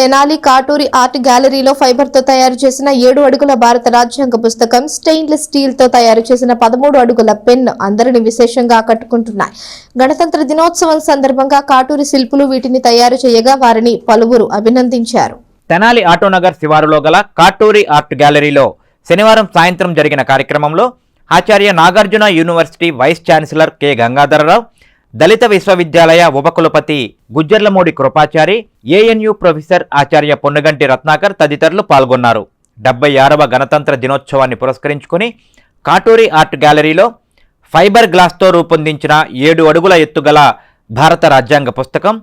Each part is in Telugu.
తెనాలి కాటూరి ఆర్ట్ గ్యాలరీలో ఫైబర్తో తయారు చేసిన ఏడు అడుగుల భారత రాజ్యాంగ పుస్తకం స్టెయిన్లెస్ స్టీల్తో తయారు చేసిన పదమూడు అడుగుల పెన్ అందరిని విశేషంగా ఆకట్టుకుంటున్నాయి. గణతంత్ర దినోత్సవం సందర్భంగా కాటూరి శిల్పులు వీటిని తయారు చేయగా వారిని పలువురు అభినందించారు. తెనాలి ఆటోనగర్ శివారులో గల కాటూరి ఆర్ట్ గ్యాలరీలో శనివారం సాయంత్రం జరిగిన కార్యక్రమంలో Acharya Nagarjuna university vice chancellor K Gangadhararao దళిత విశ్వవిద్యాలయ ఉపకులపతి గుజ్జర్లమూడి కృపాచారి ఏఎన్యు ప్రొఫెసర్ ఆచార్య పొన్నగంటి రత్నాకర్ తదితరులు పాల్గొన్నారు. డెబ్బై ఆరవ గణతంత్ర దినోత్సవాన్ని పురస్కరించుకుని కాటూరి ఆర్ట్ గ్యాలరీలో ఫైబర్ గ్లాస్తో రూపొందించిన ఏడు అడుగుల ఎత్తుగల భారత రాజ్యాంగ పుస్తకం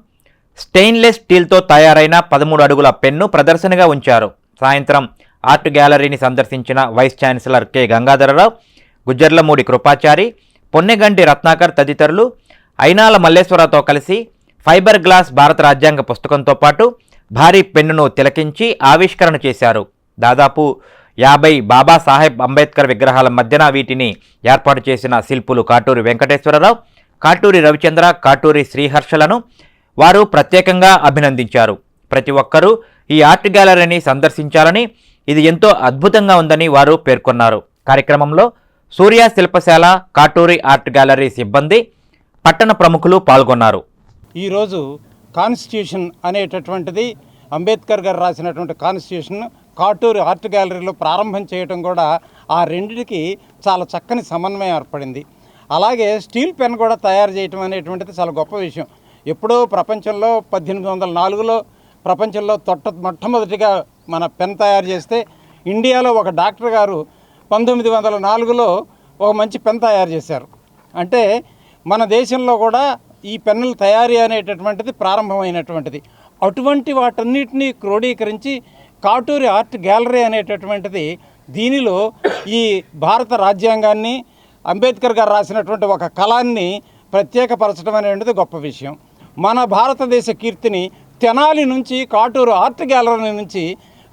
స్టెయిన్లెస్ స్టీల్తో తయారైన పదమూడు అడుగుల పెన్ను ప్రదర్శనగా ఉంచారు. సాయంత్రం ఆర్ట్ గ్యాలరీని సందర్శించిన vice chancellor K. Gangadhararao Gujjarlamudi Kripachari Ponneganti Ratnakar తదితరులు అయినాల మల్లేశ్వరరావుతో కలిసి ఫైబర్ గ్లాస్ భారత రాజ్యాంగ పుస్తకంతో పాటు భారీ పెన్నును తిలకించి ఆవిష్కరణ చేశారు. దాదాపు యాభై బాబాసాహెబ్ అంబేద్కర్ విగ్రహాల మధ్యన వీటిని ఏర్పాటు చేసిన శిల్పులు కాటూరి వెంకటేశ్వరరావు కాటూరి రవిచంద్ర కాటూరి శ్రీహర్షలను వారు ప్రత్యేకంగా అభినందించారు. ప్రతి ఒక్కరూ ఈ ఆర్ట్ గ్యాలరీని సందర్శించాలని ఇది ఎంతో అద్భుతంగా ఉందని వారు పేర్కొన్నారు. కార్యక్రమంలో సూర్య శిల్పశాల కాటూరి ఆర్ట్ గ్యాలరీ సిబ్బంది పట్టణ ప్రముఖులు పాల్గొన్నారు. ఈరోజు కాన్స్టిట్యూషన్ అనేటటువంటిది అంబేద్కర్ గారు రాసినటువంటి కాన్స్టిట్యూషన్ కాటూరు ఆర్ట్ గ్యాలరీలో ప్రారంభం చేయటం కూడా ఆ రెండిటికి చాలా చక్కని సమన్వయం ఏర్పడింది. అలాగే స్టీల్ పెన్ కూడా తయారు చేయటం అనేటువంటిది చాలా గొప్ప విషయం. ఎప్పుడో ప్రపంచంలో పద్దెనిమిది వందల నాలుగులో ప్రపంచంలో తొట్ట మొట్టమొదటిగా మన పెన్ తయారు చేస్తే ఇండియాలో ఒక డాక్టర్ గారు పంతొమ్మిది వందల నాలుగులో ఒక మంచి పెన్ తయారు చేశారు. అంటే మన దేశంలో కూడా ఈ పెన్నుల తయారీ అనేటటువంటిది ప్రారంభమైనటువంటిది. అటువంటి వాటన్నిటినీ క్రోడీకరించి కాటూరి ఆర్ట్ గ్యాలరీ అనేటటువంటిది దీనిలో ఈ భారత రాజ్యాంగాన్ని అంబేద్కర్ గారు రాసినటువంటి ఒక కళాన్ని ప్రత్యేకపరచడం అనేటువంటిది గొప్ప విషయం. మన భారతదేశ కీర్తిని తెనాలి నుంచి కాటూరు ఆర్ట్ గ్యాలరీ నుంచి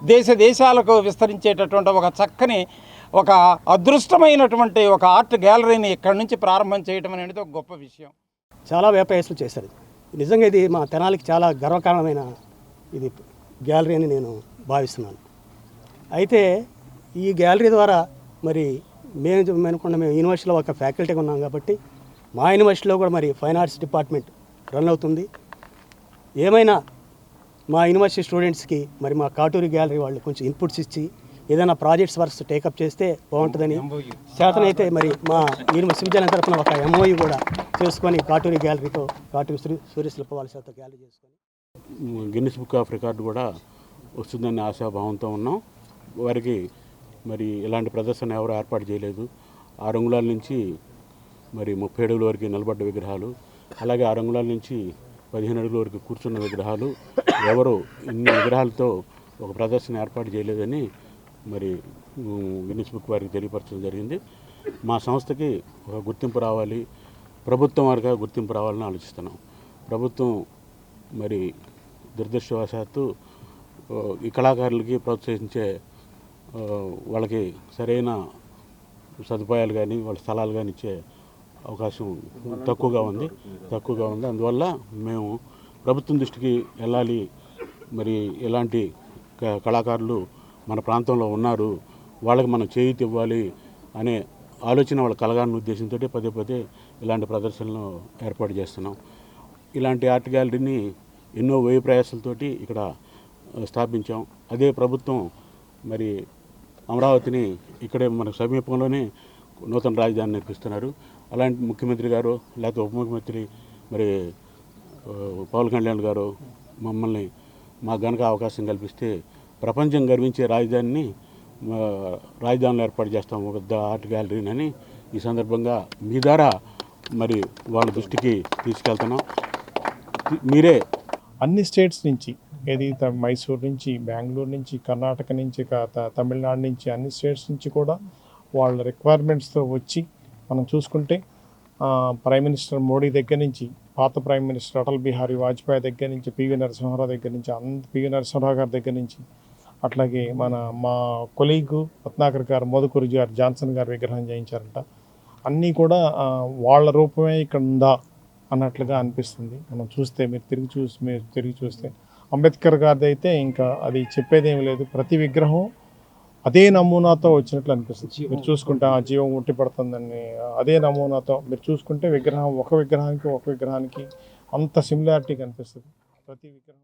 దేశ దేశాలకు విస్తరించేటటువంటి ఒక చక్కని ఒక అదృష్టమైనటువంటి ఒక ఆర్ట్ గ్యాలరీని ఇక్కడ నుంచి ప్రారంభం చేయడం అనేది ఒక గొప్ప విషయం. చాలా వ్యాపారస్తులు చేశారు. నిజంగా ఇది మా తెనాలికి చాలా గర్వకారణమైన ఇది గ్యాలరీ అని నేను భావిస్తున్నాను. అయితే ఈ గ్యాలరీ ద్వారా మరి మేము అనుకున్న మేము యూనివర్సిటీలో ఒక ఫ్యాకల్టీగా ఉన్నాం కాబట్టి మా యూనివర్సిటీలో కూడా మరి ఫైన్ ఆర్ట్స్ డిపార్ట్మెంట్ రన్ అవుతుంది. ఏమైనా మా యూనివర్సిటీ స్టూడెంట్స్కి మరి మా కాటూరి గ్యాలరీ వాళ్ళు కొంచెం ఇన్పుట్స్ ఇచ్చి ఏదైనా ప్రాజెక్ట్స్ వర్క్స్ టేకప్ చేస్తే బాగుంటుందని చేతనైతే మరి మా యూనివర్సిటీ శివజన తరఫున ఒక ఎంఓయూ కూడా చేసుకొని కాటూరి గ్యాలరీతో కాటూరి సూర్య సూర్యశిల్ప వాళ్ళ చేత గ్యాలరీ చేసుకొని గిన్నిస్ బుక్ ఆఫ్ రికార్డు కూడా వస్తుందని ఆశాభావంతో ఉన్నాం. వారికి మరి ఇలాంటి ప్రదర్శన ఎవరు ఏర్పాటు చేయలేదు. ఆరు అంగుళాల నుంచి మరి ముప్పై అడుగుల వరకు నిలబడ్డ విగ్రహాలు అలాగే ఆరు అంగుళాల నుంచి పదిహేను అడుగుల వరకు కూర్చున్న విగ్రహాలు ఎవరు ఇన్ని విగ్రహాలతో ఒక ప్రదర్శన ఏర్పాటు చేయలేదని మరి ఉమ్, గిన్నిస్ బుక్ వారికి తెలియపరచడం జరిగింది. మా సంస్థకి ఒక గుర్తింపు రావాలి ప్రభుత్వం వారిగా గుర్తింపు రావాలని ఆలోచిస్తున్నాం. ప్రభుత్వం మరి దురదృష్టవశాత్తు ఈ కళాకారులకి ప్రోత్సహించే వాళ్ళకి సరైన సదుపాయాలు కానీ వాళ్ళ స్థలాలు కానీ ఇచ్చే అవకాశం తక్కువగా ఉంది తక్కువగా ఉంది. అందువల్ల మేము ప్రభుత్వం దృష్టికి వెళ్ళాలి. మరి ఎలాంటి క- కళాకారులు మన ప్రాంతంలో ఉన్నారు వాళ్ళకి మనం చేయూతి ఇవ్వాలి అనే ఆలోచన వాళ్ళు కలగాలని ఉద్దేశంతో పదే పదే ఇలాంటి ప్రదర్శనలు ఏర్పాటు చేస్తున్నాం. ఇలాంటి ఆర్ట్ గ్యాలరీని ఎన్నో వ్యయ ప్రయాసాలతోటి ఇక్కడ స్థాపించాం. అదే ప్రభుత్వం మరి అమరావతిని ఇక్కడే మన సమీపంలోనే నూతన రాజధాని నిర్మిస్తున్నారు. అలాంటి ముఖ్యమంత్రి గారు లేకపోతే ఉప ముఖ్యమంత్రి మరి పవన్ కళ్యాణ్ గారు మమ్మల్ని మాకు గనక అవకాశం కల్పిస్తే ప్రపంచం గర్వించే రాజధానిని రాజధానిలో ఏర్పాటు చేస్తాం ఒక పెద్ద ఆర్ట్ గ్యాలరీని అని ఈ సందర్భంగా మీ ద్వారా మరి వాళ్ళ దృష్టికి తీసుకెళ్తున్నాం. మీరే అన్ని స్టేట్స్ నుంచి ఏది త- మైసూర్ నుంచి బెంగళూరు నుంచి కర్ణాటక నుంచి తమిళనాడు నుంచి అన్ని స్టేట్స్ నుంచి కూడా వాళ్ళ రిక్వైర్మెంట్స్తో వచ్చి మనం చూసుకుంటే ప్రైమ్ మినిస్టర్ మోడీ దగ్గర నుంచి పాత ప్రైమ్ మినిస్టర్ అటల్ బిహారీ వాజ్పేయి దగ్గర నుంచి పివి నరసింహారావు దగ్గర నుంచి అంత పివి నరసింహారావు గారి దగ్గర నుంచి అట్లాగే మన మా కొలీగు రత్నాకర్ గారు మోదుకూరి గారు జాన్సన్ గారు విగ్రహం చేయించారంట అన్నీ కూడా వాళ్ళ రూపమే ఇక్కడ ఉందా అన్నట్లుగా అనిపిస్తుంది. మనం చూస్తే మీరు తిరిగి చూసి మీరు తిరిగి చూస్తే. అంబేద్కర్ గారిది అయితే ఇంకా అది చెప్పేదేమి లేదు. ప్రతి విగ్రహం అదే నమూనాతో వచ్చినట్లు అనిపిస్తుంది. మీరు చూసుకుంటే ఆ జీవం ఉట్టి పడుతుందని అదే నమూనాతో మీరు చూసుకుంటే విగ్రహం ఒక విగ్రహానికి ఒక విగ్రహానికి అంత సిమిలారిటీ కనిపిస్తుంది. ప్రతి విగ్రహం